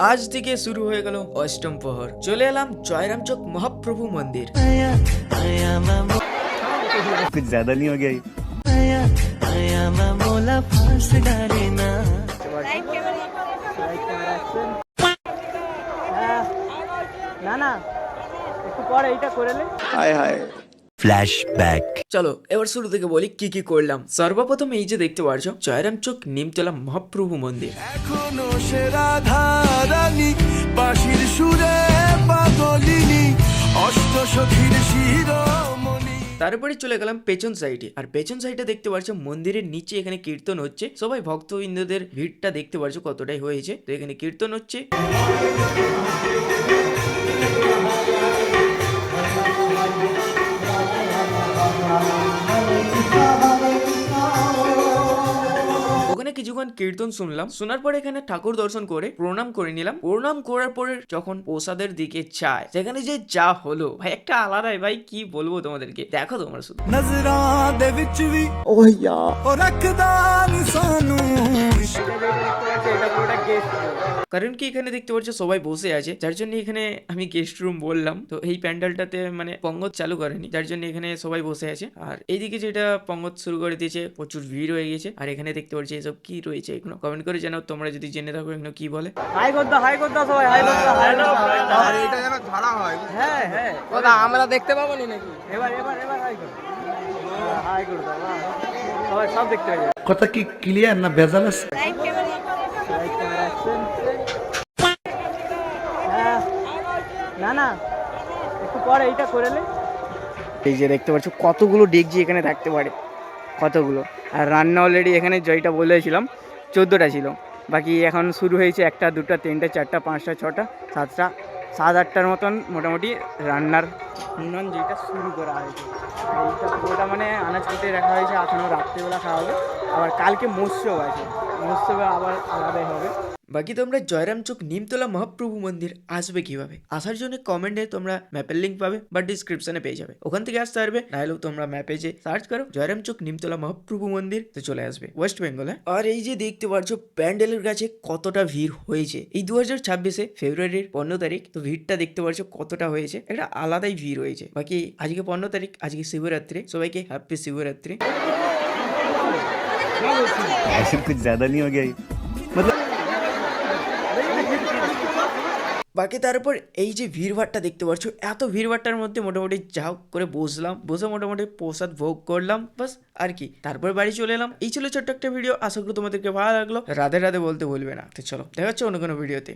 আজ থেকে শুরু হয়ে গেল অষ্টম প্রহর চলে এলাম জয়রামচক মহাপ্রভু মন্দির कुछ ज्यादा नहीं हो गया ये? না না একটু পরে এইটা করে নে फ्लैशबैक চলো এবার শুরু থেকে বলি কি কি করলাম সর্বপ্রথম এই যে দেখতে পারছো জয়রামচক নিমতলা মহাপ্রভু মন্দির এখনো সে রাধারানী তারপরে চলে গেলাম পেছন সাইডে আর পেছন সাইডে দেখতে পাচ্ছ মন্দিরের নিচে এখানে কীর্তন হচ্ছে। সবাই ভক্ত ভক্তবৃন্দদের ভিড়টা দেখতে পাচ্ছ কতটাই হয়েছে। তো এখানে কীর্তন হচ্ছে। কিছুক্ষণ কীর্তন শুনলাম শোনার পরে এখানে ঠাকুর দর্শন করে প্রণাম করে নিলাম প্রণাম করার পরে যখন প্রসাদের দিকে চায় সেখানে যে যা হলো ভাই একটা আলাদাই ভাই কি বলবো তোমাদেরকে দেখো তোমরা শুধু ਨਜ਼ਰਾਂ ਦੇ ਵਿੱਚ ਵੀ ਓ ਯਾਰ ਉਹ কারণ কি এখানে দেখতে পাচ্ছ সবাই বসে আছে। যার জন্য এখানে আমি গেস্ট রুম বললাম। তো এই প্যান্ডেলটাতে মানে পঙ্গত চালু করেনি। যার জন্য এখানে সবাই বসে আছে। আর এইদিকে যেটা পঙ্গত শুরু করে দিয়েছে প্রচুর ভিড় হয়ে গেছে। আর এখানে দেখতে পাচ্ছি এসব কি রয়েছে? এগুলো কমেন্ট করে জানাও। তোমরা যদি জেনে থাকো এগুলো কি বলে। হাই করদা হাই করদা সবাই হাই করদা আর এটা যেন ধারা হয়। হ্যাঁ হ্যাঁ। আমরা দেখতে পাবো নি নাকি? এবার এবার এবার হাই করদা হাই করদা সবাই সব দেখতে পাবে কথা কি ক্লিয়ার না বেজাল না, একটু পরে এইটা এই যে দেখতে পাচ্ছ, কতগুলো ডেকজি এখানে থাকতে পারে, কতগুলো। আর রান্না অলরেডি এখানে জয়টা বলেছিলাম, চোদ্দোটা ছিল। বাকি এখন শুরু হয়েছে একটা, দুটা, তিনটা, চারটা, পাঁচটা, ছটা, সাতটা, সাত, আটটার মতন মোটামুটি রান্নার উন্নয়ন যেটা শুরু করা হয়েছে। এইটা পুরোটা মানে আনাজ কেটে রাখা হয়েছে এখনও রাত্রেবেলা খাওয়া হবে। আবার কালকে মৎস্যও আছে। মৎস্য আবার আলাদাই হবে। বাকি তোমরা জয়রামচক নিমতলা মহাপ্রভু মন্দির আসবে কিভাবে আসার জন্য কমেন্টে তোমরা ম্যাপের লিঙ্ক পাবে বা ডিসক্রিপশনে পেয়ে যাবে ওখান থেকে আসতে পারবে নাহলেও তোমরা ম্যাপে যে সার্চ করো জয়রামচক নিমতলা মহাপ্রভু মন্দির তো চলে আসবে ওয়েস্ট বেঙ্গলে আর এই যে দেখতে পাচ্ছ প্যান্ডেলের কাছে কতটা ভিড় হয়েছে এই দু হাজার ছাব্বিশে ফেব্রুয়ারির পনেরো তারিখ তো ভিড়টা দেখতে পাচ্ছ কতটা হয়েছে একটা আলাদাই ভিড় হয়েছে বাকি আজকে পনেরো তারিখ আজকে শিবরাত্রি সবাইকে হ্যাপি শিবরাত্রি ऐसे कुछ ज्यादा नहीं हो गया ये? मतलब বাকি তারপর এই যে ভিড়ভাড়টা দেখতে পাচ্ছ, এত ভিড়ভাড়টার মধ্যে মোটামুটি যা করে বসলাম, বসে মোটামুটি প্রসাদ ভোগ করলাম, বাস, আর কি। তারপর বাড়ি চলে এলাম। এই ছিল ছোট্ট একটা ভিডিও আশা করি তোমাদেরকে ভালো লাগল। রাধে রাধে বলতে বলবে না। তো চলো, দেখা হচ্ছে অন্য কোনো ভিডিওতে